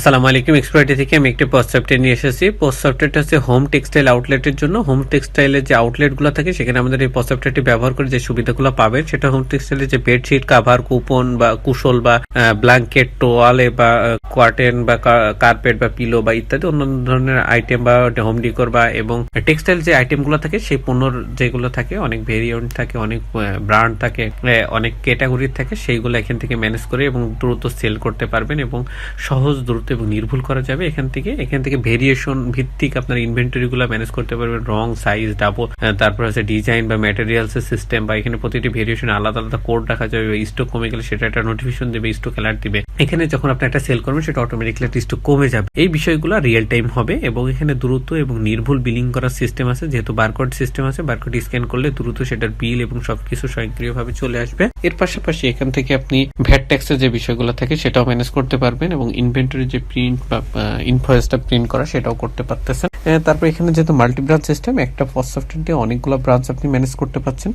আসসালামু আলাইকুম। এক্সপার্টি থেকে আমি একটি পোস্ট সফটওয়্যার নিয়ে এসেছি। পোস্ট সফটওয়্যারটা হচ্ছে হোম টেক্সটাইল আউটলেটের জন্য। হোম টেক্সটাইলের যে আউটলেটগুলো থাকে, সেখানে আমাদের এই পোস্ট সফটওয়্যারটি ব্যবহার করে যে সুবিধাগুলো পাবেন, সেটা হোম টেক্সটাইলের যে বেডশিট কাভার কুপন বা কুশল বা ব্ল্যাঙ্কেট টোয়ালে বা কোয়ার্টেন বা কার্পেট বা পিলো বা ইত্যাদি অন্যান্য ধরনের আইটেম বা হোম ডিকোর বা এবং টেক্সটাইল যে আইটেমগুলো থাকে, সেই পণ্যর যেগুলো থাকে, অনেক ভেরিয়েন্ট থাকে, অনেক ব্র্যান্ড থাকে অনেক ক্যাটাগরির থাকে, সেইগুলো এখান থেকে ম্যানেজ করে এবং দ্রুত সেল করতে পারবেন এবং সহজ দ্রুত এবং নির্ভুল করা যাবে এখান থেকে। এখান থেকে ভেরিয়েশন ভিত্তিক আপনার ইনভেন্টরি গুলো ম্যানেজ করতে পারবেন। রং সাইজ ডাবল তারপর হচ্ছে ডিজাইন বা ম্যাটেরিয়ালস সিস্টেম বা এখানে প্রতিটি ভেরিয়েশন আলাদা আলাদা কোড রাখা যাবে স্টক কমে গেলে সেটা একটা নোটিফিকেশন দেবে স্টক অ্যালার্ট দিবে। এখানে যখন আপনি একটা সেল করবেন, সেটা অটোমেটিকলি স্টক কমে যাবে। এই বিষয়গুলো রিয়েল টাইম হবে এবং এখানে দ্রুত এবং নির্ভুল বিলিং করার সিস্টেম আছে। যেহেতু বারকোড সিস্টেম আছে বারকোড স্ক্যান করলে দ্রুত সেটার বিল এবং সবকিছু স্বয়ংক্রিয়ভাবে চলে আসবে। এর পাশাপাশি এখান থেকে আপনি ভ্যাট ট্যাক্সের যে বিষয়গুলো থাকে, সেটাও ম্যানেজ করতে পারবেন এবং ইনভেন্টরি যে প্রিন্ট বা ইনভয়েসটা প্রিন্ট করা সেটাও করতে পারতেছেন। তারপর এখানে যেহেতু মাল্টি ব্রাঞ্চ সিস্টেম একটা ফার্স্ট সফটওয়্যার দিয়ে অনেকগুলো ব্রাঞ্চ আপনি ম্যানেজ করতে পারছেন।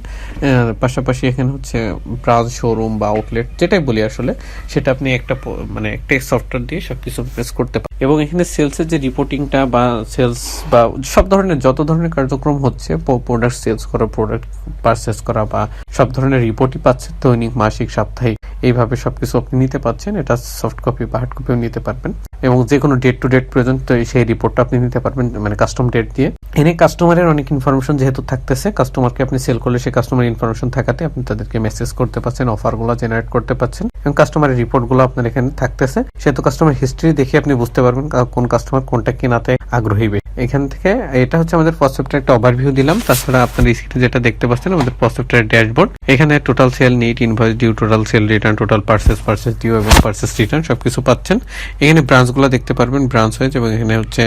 পাশাপাশি এখানে হচ্ছে ব্রাঞ্চ শোরুম বা আউটলেট যেটাই বলি আসলে, সেটা আপনি একটা মানে একটা সফটওয়্যার দিয়ে সবকিছু ম্যানেজ করতে এবং এখানে সেলসের যে রিপোর্টিংটা বা সেলস বা সব ধরনের যত ধরনের কার্যক্রম হচ্ছে প্রোডাক্ট সেলস করা প্রোডাক্ট পারচেস করা বা সব ধরনের রিপোর্টই পাচ্ছেন দৈনিক, মাসিক, সাপ্তাহিক, এইভাবে সবকিছু আপনি নিতে পাচ্ছেন। এটা সফট কপি বা হার্ড কপিও নিতে পারবেন। এবং যে কোনো ডেট টু ডেট প্রয়োজন তো সেই রিপোর্টটা আপনি নিতে পারবেন মানে কাস্টম ডেট দিয়ে। এনে কাস্টমারের অনেক ইনফরমেশন যেহেতু থাকতেছে কাস্টমারকে আপনি সেল করলে সেই কাস্টমার ইনফরমেশন থাকাতে আপনি তাদেরকে মেসেজ করতে পারছেন অফারগুলো জেনারেট করতে পারছেন এবং কাস্টমারের রিপোর্টগুলো আপনার এখানে থাকতেছে সেহেতু কাস্টমার হিস্ট্রি দেখে আপনি বুঝতে পারবেন কোন কাস্টমার কোনটা কেনাতে আগ্রহী। এখান থেকে এটা হচ্ছে আমাদের প্রসেপ্টের একটা ওভারভিউ দিলাম, তাছাড়া আপনার স্ক্রিনে যেটা দেখতে পাচ্ছেন আমাদের প্রসেপ্টের ড্যাশবোর্ড এখানে total sale net invoice due total sale return total purchase purchase due এবং পার্সেস রিটার্ন সবকিছু পাচ্ছেন। এখানে ব্রাঞ্চগুলো দেখতে পারবেন ব্রাঞ্চ হয়েছে এবং এখানে হচ্ছে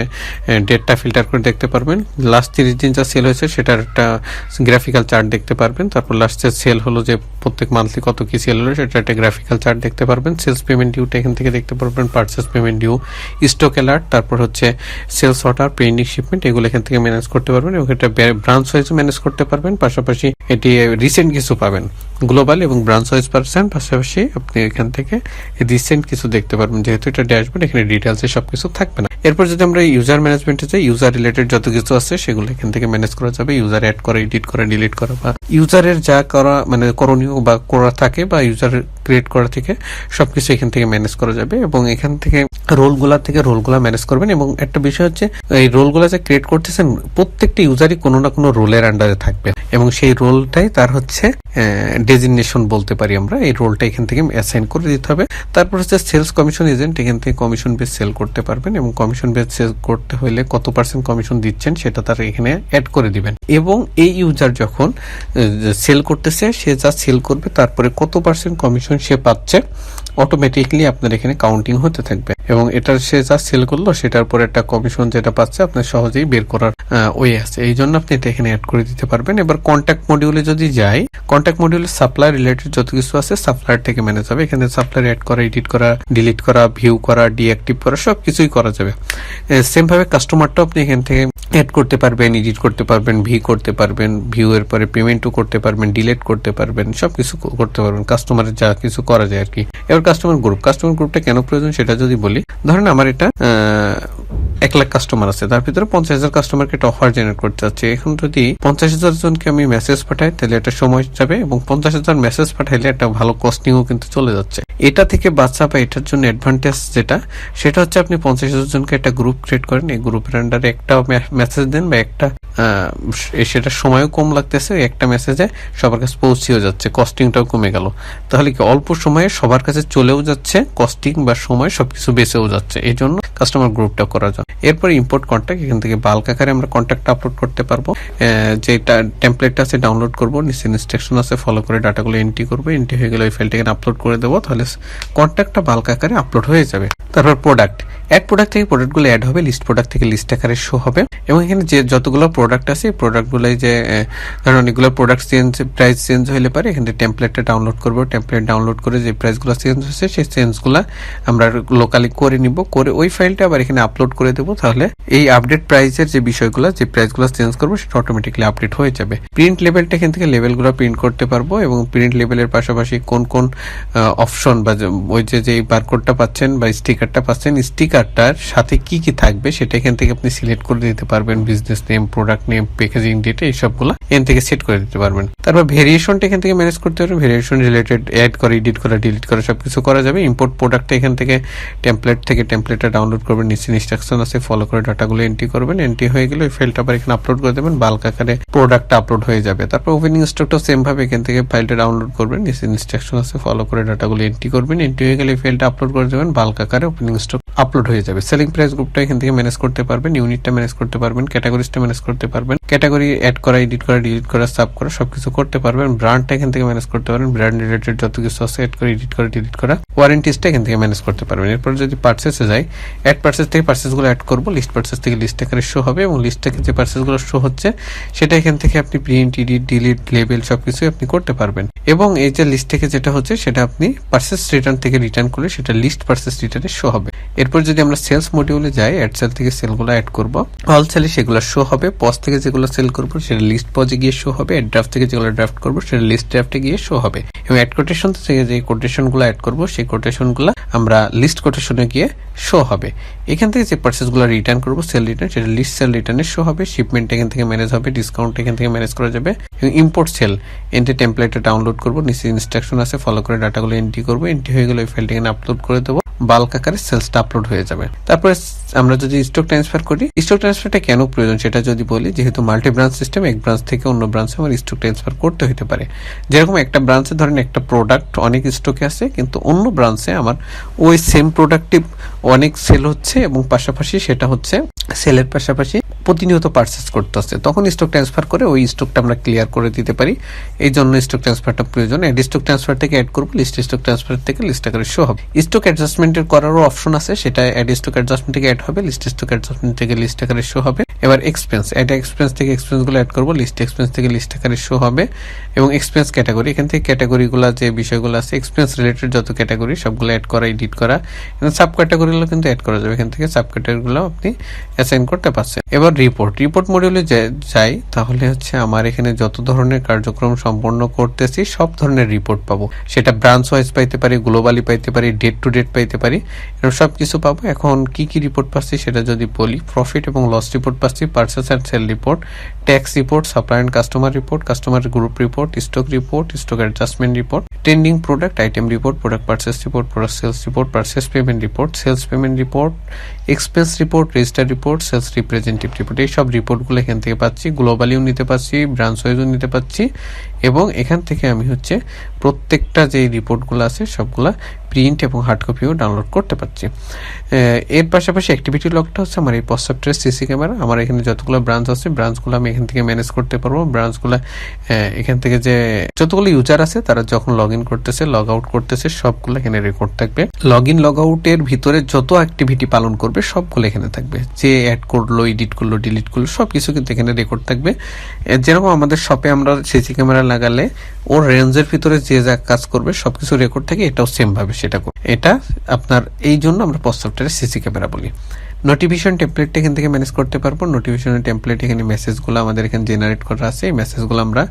ডেটটা ফিল্টার করে দেখতে পারবেন। লাস্ট তিরিশ দিন যা সেল হয়েছে সেটার একটা গ্রাফিক্যাল চার্ট দেখতে পারবেন। তারপর লাস্টের সেল হলো যে প্রত্যেক মান্থলি কত কি সেল হলো সেটা একটা গ্রাফিক্যাল চার্ট দেখতে পারবেন সেলস পেমেন্ট ডিউটা এখান থেকে দেখতে পারবেন purchase payment due stock alert তারপর হচ্ছে সেলস অর্ডার পেন্ডিং শিপমেন্ট এগুলো এখান থেকে ম্যানেজ করতে পারবেন এবং এটা ব্রাঞ্চ ওয়াইজ ম্যানেজ করতে পারবেন, পাশাপাশি এটি রিসেন্ট কিছু পাবেন। গ্লোবাল এবং ব্রাঞ্চ ওয়াইজ পারছেন পাশাপাশি আপনি এখান থেকে রিসেন্ট কিছু দেখতে পারবেন। যেহেতু এটা ড্যাশবোর্ড, এখানে ডিটেলসে সবকিছু থাকবে না। এরপর যদি আমরা ইউজার ম্যানেজমেন্টে যাই ইউজার রিলেটেড যত কিছু আছে, সেগুলো এখান থেকে ম্যানেজ করা যাবে। ইউজার অ্যাড করা এডিট করা ডিলিট করা বা ইউজারের যা করা মানে করণীয় বা করা থাকে বা ইউজার ক্রিয়েট করা থেকে সবকিছু এখান থেকে ম্যানেজ করা যাবে এবং এখান থেকে রোলগুলা থেকে রোলগুলা ম্যানেজ করবেন এবং একটা বিষয় হচ্ছে, এই রোলগুলা যে ক্রিয়েট করতেছেন, প্রত্যেকটা ইউজারই কোনো না কোনো রোলের আন্ডারে থাকবে। এবং সেই রোলটাই তার হচ্ছে ডেজিগনেশন বলতে পারি আমরা। এই রোলটা এখান থেকে অ্যাসাইন করে দিতে হবে। তারপর হচ্ছে সেলস কমিশন এজেন্ট এখান থেকে কমিশন বেস সেল করতে পারবেন এবং কমিশন বেস সেল করতে হলে কত পার্সেন্ট কমিশন দিচ্ছেন সেটা তার এখানে অ্যাড করে দিবেন। এবং এই ইউজার যখন সেল করতেছে, সে যা সেল করবে, তারপরে কত পার্সেন্ট কমিশন সে পাচ্ছে অটোমেটিকলি আপনার এখানে কাউন্টিং হতে থাকবে। এবং এটা সে যা সেল করল, সেটার পর একটা কমিশন যেটা পাচ্ছে, আপনার সহজেই বের করার ওয়ে আছে। এই জন্য আপনি এটা এখানে অ্যাড করে দিতে পারবেন। এবার কন্ট্যাক্ট মডিউলে যদি যাই কন্ট্যাক্ট মডিউলে সাপ্লাই রিলেটেড যত কিছু আছে সাপ্লায়ার থেকে ম্যানেজ হবে। এখানে সাপ্লায়ার অ্যাড করা এডিট করা ডিলিট করা ভিউ করা ডিঅ্যাক্টিভ করা সব কিছুই করা যাবে। সেম ভাবে কাস্টমারটাও আপনি এখান থেকে অ্যাড করতে পারবেন এডিট করতে পারবেন ভি করতে পারবেন ভিউ এর পরে পেমেন্টও করতে পারবেন ডিলিট করতে পারবেন, সবকিছু ক- করতে পারবেন। কাস্টমারের যা কিছু করা যায় আর কি। এবার কাস্টমার গ্রুপ কাস্টমার গ্রুপটা কেন প্রয়োজন সেটা যদি বলি ধরেন আমার এটা এক লাখ কাস্টমার আছে। তার ভিতরে পঞ্চাশ হাজার কাস্টমারকে একটা অফার জেনারেট করতে চাচ্ছি। এখন যদি পঞ্চাশ হাজার জনকে আমি মেসেজ পাঠাই তাহলে একটা সময় যাবে এবং পঞ্চাশ হাজার মেসেজ পাঠাইলে একটা ভালো কস্টিংও কিন্তু চলে যাচ্ছে। এটা থেকে বাচ্চা বা এটার জন্য অ্যাডভান্টেজ যেটা সেটা হচ্ছে আপনি পঞ্চাশ হাজার জনকে একটা গ্রুপ ক্রিয়েট করেন। এই গ্রুপের আন্ডারে একটা মেসেজ দেন বা একটা আহ, সে- সময়ও কম লাগতেছে একটা মেসেজে সবার কাছে পৌঁছেও যাচ্ছে কস্টিংটাও কমে গেল। তাহলে কি অল্প সময়ে সবার কাছে চলেও যাচ্ছে কস্টিং বা সময় সবকিছু বেঁচেও যাচ্ছে, এই জন্য কাস্টমার গ্রুপটা করা যায় এরপর ইম্পোর্ট কন্ট্যাক্ট এখান থেকে বাল্ক আকারে আমরা কন্ট্যাক্ট আপলোড করতে পারব। যেটা টেমপ্লেটটা আছে ডাউনলোড করব, নিচে ইনস্ট্রাকশন আছে ফলো করে ডাটাগুলো এন্ট্রি করব এন্ট্রি হয়ে গেলে ওই ফাইলটা এখানে আপলোড করে দেবো, তাহলে কন্ট্যাক্টটা বাল্ক আকারে আপলোড হয়ে যাবে। তারপর প্রোডাক্ট অ্যাড প্রোডাক্ট থেকে প্রোডাক্টগুলো অ্যাড হবে লিস্ট প্রোডাক্ট থেকে লিস্ট আকারে শো হবে। এবং এখানে যে যতগুলো প্রোডাক্ট আছে প্রোডাক্টগুলোই যে ধরেন অনেকগুলো প্রোডাক্ট চেঞ্জ প্রাইস চেঞ্জ হলে পারে, এখানে টেমপ্লেটটা ডাউনলোড করব। টেমপ্লেট ডাউনলোড করে যে প্রাইসগুলো চেঞ্জ হয়েছে সেই চেঞ্জগুলো আমরা লোকালি করে নিব। করে ওই ফাইলটা আবার এখানে আপলোড করে দেবো, তাহলে এই আপডেট প্রাইসের যে বিষয়গুলো, যে প্রাইসগুলো চেঞ্জ করব, সেটা অটোমেটিকলি আপডেট হয়ে যাবে। প্রিন্ট লেভেলটা এখান থেকে লেভেলগুলো প্রিন্ট করতে পারব এবং প্রিন্ট লেভেলের পাশাপাশি কোন কোন অপশন বা ওই যে যে বারকোডটা পাচ্ছেন বা স্টিকারটা পাচ্ছেন স্টিকার কার্ডটার সাথে কি কি থাকবে সেটা এখান থেকে আপনি সিলেক্ট করে দিতে পারবেন business name product name packaging date এই সবগুলো এখান থেকে সেট করে দিতে পারবেন। তারপর ভেরিয়েশনটা এখান থেকে ম্যানেজ করতে পারবেন ভেরিয়েশন রিলেটেড অ্যাড করা এডিট করা ডিলিট করা সবকিছু করা যাবে। ইম্পোর্ট প্রোডাক্টটা এখান থেকে টেমপ্লেট থেকে টেমপ্লেটটা ডাউনলোড করবেন। নিচে ইনস্ট্রাকশন আছে ফলো করে ডাটাগুলো এন্ট্রি করবেন। এন্ট্রি হয়ে গেলে ওই ফাইলটা আবার এখানে আপলোড করে দেবেন। বাল্ক আকারে প্রোডাক্ট আপলোড হয়ে যাবে। তারপর ওপেনিং স্টকটা সেম ভাবে এখান থেকে ফাইলটা ডাউনলোড করবেন। নিচে ইনস্ট্রাকশন আছে ফলো করে ডাটাগুলো এন্ট্রি করবেন। এন্ট্রি হয়ে গেলে ফাইলটা আপলোড করে দেবেন। বাল্ক আকারে ওপেনিং স্টক আপলোড হয়ে যাবে। সেলিং প্রাইস গ্রুপটা এখান থেকে ম্যানেজ করতে পারবেন ইউনিটটা ম্যানেজ করতে পারবেন ক্যাটাগরিজটা ম্যানেজ করতে পারবেন। ক্যাটাগরি অ্যাড করা এডিট করা ডিলিট করা সাব করা, সবকিছু করতে পারবেন। ব্র্যান্ডটা এখান থেকে ম্যানেজ করতে পারবেন। ব্র্যান্ড রিলেটেড যত কিছু আছে অ্যাড করে এডিট করা ডিলিট করা ওয়ারেন্টিসটা এখান থেকে ম্যানেজ করতে পারবেন। এরপর যদি পার্সেসে যাই অ্যাড পার্সেস থেকে পার্সেসগুলো অ্যাড করব। লিস্ট পার্সেস থেকে লিস্ট আকারে শো হবে এবং লিস্ট থেকে যে পার্সেসগুলো শো হচ্ছে, সেটা এখান থেকে আপনি প্রিন্ট এডিট ডিলিট লেবেল সবকিছু আপনি করতে পারবেন। এবং এই যে লিস্ট থেকে যেটা হচ্ছে, সেটা আপনি পার্সেস রিটার্ন থেকে রিটার্ন করলে সেটা লিস্ট পার্সেস রিটার্নে শো হবে। এরপর যদি আমরা সেলস মডিউলে যাই অ্যাড সেল থেকে সেলগুলো অ্যাড করব অল সেলে সেগুলো শো হবে পজ থেকে যেগুলো সেল করব, সেটা লিস্ট পজে গিয়ে শো হবে অ্যাড ড্রাফট থেকে যেগুলো ড্রাফট করব, সেটা লিস্ট ড্রাফটে গিয়ে শো হবে। এবং অ্যাড কোটেশন থেকে যে কোটেশনগুলো অ্যাড করব, সেই কোটেশনগুলো আমরা লিস্ট কোটেশনে গিয়ে শো হবে। এখান থেকে যে পার্সেসগুলো রিটার্ন করব সেল রিটার্ন সেটা লিস্ট সেল রিটার্নে শো হবে শিপমেন্ট এখান থেকে ম্যানেজ হবে ডিসকাউন্ট এখান থেকে ম্যানেজ করা যাবে, এবং ইম্পোর্ট সেল এন্ট্রি টেমপ্লেটটা ডাউনলোড করব, নিচে ইনস্ট্রাকশন আছে ফলো করে ডাটাগুলো এন্ট্রি করব এন্ট্রি হয়ে গেলে ওই ফাইলটা এখানে আপলোড করে দেবো। বাল্ক আকারে সেলসটা আপলোড হয়ে যাবে। তারপরে আমরা যদি স্টক ট্রান্সফার করি স্টক ট্রান্সফারটা কেন প্রয়োজন সেটা যদি বলি, যেহেতু মাল্টি ব্রাঞ্চ সিস্টেম এক ব্রাঞ্চ থেকে অন্য ব্রাঞ্চে আমার স্টক ট্রান্সফার করতে হতে পারে। যেরকম একটা ব্রাঞ্চে ধরেন একটা প্রোডাক্ট অনেক স্টকে আছে, কিন্তু অন্য ব্রাঞ্চে আমার ওই সেম প্রোডাক্টিভ অনেক সেল হচ্ছে এবং পাশাপাশি সেটা হচ্ছে সেলের পাশাপাশি প্রতিনিয়ত পারচেস করতে হচ্ছে। তখন স্টক ট্রান্সফার করে ওই স্টকটা আমরা ক্লিয়ার করে দিতে পারি। এই জন্য স্টক ট্রান্সফারটা প্রয়োজন। অ্যাড স্টক ট্রান্সফার থেকে অ্যাড করব লিস্ট স্টক ট্রান্সফার থেকে লিস্ট আকারে শো হবে। স্টক অ্যাডজাস্টমেন্টের করারও অপশন আছে, সেটা অ্যাড স্টক অ্যাডজাস্টমেন্ট থেকে অ্যাড হবে লিস্ট স্টক অ্যাডজাস্টমেন্ট থেকে লিস্ট আকারে শো হবে। এবার এক্সপেন্স অ্যাড এক্সপেন্স থেকে এক্সপেন্সগুলো অ্যাড করব লিস্ট এক্সপেন্স থেকে লিস্ট আকারে শো হবে। এবং এক্সপেন্স ক্যাটাগরি এখান থেকে ক্যাটাগরিগুলো যে বিষয়গুলো আছে এক্সপেন্স রিলেটেড যত ক্যাটাগরি সবগুলো অ্যাড করা এডিট করা। সাব ক্যাটাগরিগুলো কিন্তু অ্যাড করা যাবে। এখান থেকে সাব আপনি অ্যাসাইন করতে পারছেন। এবার রিপোর্ট রিপোর্ট মডিউলে যাই, তাহলে হচ্ছে আমার এখানে যত ধরনের কার্যক্রম সম্পন্ন করতেছি, সব ধরনের রিপোর্ট পাবো। সেটা ব্রাঞ্চ ওয়াইজ পাইতে পারি গ্লোবালি পাইতে পারি ডেট টু ডেট পাইতে পারি, এরকম সব কিছু পাবো। এখন কি কি রিপোর্ট পাচ্ছি সেটা যদি বলি প্রফিট এবং লস রিপোর্ট পাচ্ছি purchase and sale report tax report supply and customer report customer group report stock report stock adjustment report trending product item report product purchase report product sales report purchase payment report sales payment report expense report register report sales representative report এই সব রিপোর্টগুলো এখান থেকে পাচ্ছি গ্লোবালিও নিতে পাচ্ছি branch ওয়াইজও নিতে পাচ্ছি, এবং এখান থেকে আমি হচ্ছে প্রত্যেকটা যে রিপোর্টগুলো আছে সবগুলা প্রিন্ট এবং হার্ড কপিও ডাউনলোড করতে পারছি। এর পাশাপাশি অ্যাক্টিভিটি লগটা হচ্ছে আমার এই পশ্চাপটের সিসি ক্যামেরা আমার এখানে যতগুলো ব্রাঞ্চ আছে ব্রাঞ্চগুলো আমি এখান থেকে ম্যানেজ করতে পারব। ব্রাঞ্চগুলো এখান থেকে যে যতগুলো ইউজার আছে, তারা যখন লগ ইন করতেছে লগ আউট করতেছে, সবগুলো এখানে রেকর্ড থাকবে। লগ ইন লগ আউটের ভিতরে যত অ্যাক্টিভিটি পালন করবে, সবগুলো এখানে থাকবে। যে অ্যাড করল এডিট করল ডিলিট করল সব কিছু কিন্তু এখানে রেকর্ড থাকবে। যেরকম আমাদের শপে আমরা সিসি ক্যামেরা লাগালে, ওর রেঞ্জের ভিতরে যে যা কাজ করবে, সবকিছু রেকর্ড থাকে, এটাও সেম ভাবে। সেটা এটা আপনার এই জন্য আমরা পোস্ট সিসি ক্যামেরা বলি। নোটিফিকেশন টেমপ্লেটটা এখান থেকে ম্যানেজ করতে পারব। নোটিফিকেশনের টেমপ্লেট এখানে মেসেজগুলো আমাদের এখানে জেনারেট করা আছে। এই মেসেজগুলো আমরা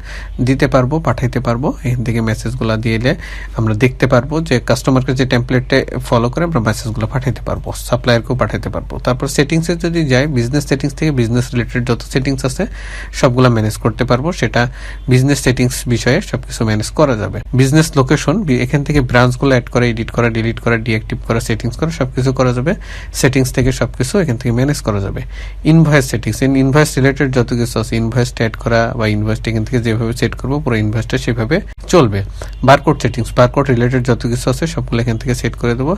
দিতে পারব, পাঠাইতে পারব। এখান থেকে মেসেজগুলো দিলে আমরা দেখতে পারব যে কাস্টমারকে যে টেমপ্লেটটা ফলো করে আমরা মেসেজগুলো পাঠাইতে পারব সাপ্লায়ারকেও পাঠাইতে পারব। তারপর সেটিংসে যদি যাই বিজনেস সেটিংস থেকে বিজনেস রিলেটেড যত সেটিংস আছে, সবগুলো ম্যানেজ করতে পারব। সেটা বিজনেস সেটিংস বিষয়ে সবকিছু ম্যানেজ করা যাবে। বিজনেস লোকেশন এখান থেকে ব্রাঞ্চগুলো অ্যাড করা এডিট করা ডিলিট করা ডিঅ্যাক্টিভ করা সেটিংস করা সবকিছু করা যাবে। সেটিংস থেকে সব কিছু, এখান থেকে ম্যানেজ করা যাবে। Invoice settings in invoice related যত কিছু আছে ইনভয়েসটা অ্যাড করা বা ইনভয়েসটা এখান থেকে যেভাবে সেট করব, পুরো ইনভয়েসটা সেভাবে চলবে। বারকোড সেটিংস বারকোড রিলেটেড যত কিছু আছে সবগুলো এখান থেকে সেট করে দেবো।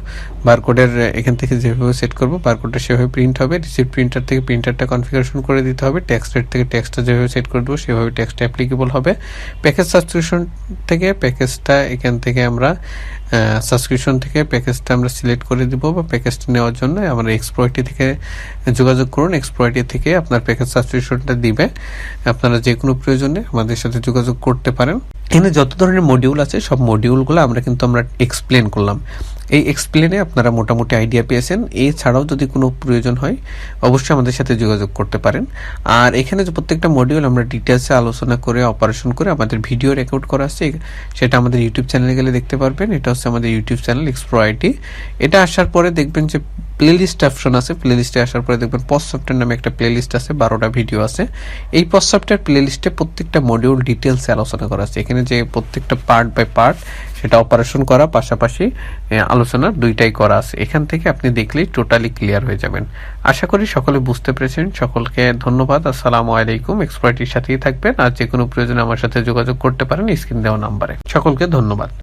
বারকোডের এখান থেকে যেভাবে সেট করব বারকোডটা সেভাবে প্রিন্ট হবে। রিসিপ্ট প্রিন্টার থেকে প্রিন্টারটা কনফিগারেশন করে দিতে হবে। ট্যাক্স রেট থেকে ট্যাক্সটা যেভাবে সেট করে দেবো, সেভাবে ট্যাক্সটা অ্যাপ্লিকেবল হবে। প্যাকেজ সাবস্ক্রিপশন থেকে প্যাকেজটা এখান থেকে আমরা সাবস্ক্রিপশন থেকে প্যাকেজটা আমরা সিলেক্ট করে দিব বা প্যাকেজটা নেওয়ার জন্য আমরা এক্সপ্রয়টি থেকে যোগাযোগ করুন। এক্সপ্রয়টি থেকে আপনার প্যাকেজ সাবস্ক্রিপশনটা দিবে। আপনারা যে কোনো প্রয়োজনে আমাদের সাথে যোগাযোগ করতে পারেন। এখানে যত ধরনের মডিউল আছে, সব মডিউলগুলো আমরা কিন্তু আমরা এক্সপ্লেন করলাম। এই এক্সপ্লেনে আপনারা মোটামুটি আইডিয়া পেয়েছেন। এছাড়াও যদি কোনো প্রয়োজন হয়, অবশ্যই আমাদের সাথে যোগাযোগ করতে পারেন। আর এখানে যে প্রত্যেকটা মডিউল আমরা ডিটেলসে আলোচনা করে অপারেশন করে আমাদের ভিডিও রেকর্ড করা আছে, সেটা আমাদের ইউটিউব চ্যানেলে গেলে দেখতে পারবেন। এটা হচ্ছে আমাদের ইউটিউব চ্যানেল এক্সপ্রো আইটি এটা আসার পরে দেখবেন যে প্লে লিস্ট অপশন আছে প্লে লিস্টে আসার পরে দেখবেন পস সফটওয়্যার নামে একটা প্লেলিস্ট আছে, বারোটা ভিডিও আছে। এই পস সফটওয়্যার প্লে লিস্টে প্রত্যেকটা মডিউল ডিটেলসে আলোচনা করা আছে। এখানে যে প্রত্যেকটা পার্ট বাই পার্ট সেটা অপারেশন করা, পাশাপাশি আলোচনা দুইটাই করা আছে। এখান থেকে আপনি দেখলেই টোটালি ক্লিয়ার হয়ে যাবেন। আশা করি সকলে বুঝতে পেরেছেন। সকলকে ধন্যবাদ। আসসালামু আলাইকুম। এক্সপার্টির সাথেই থাকবেন। আর যে কোনো প্রয়োজনে আমার সাথে যোগাযোগ করতে পারেন স্ক্রিন দেওয়া নাম্বারে। সকলকে ধন্যবাদ।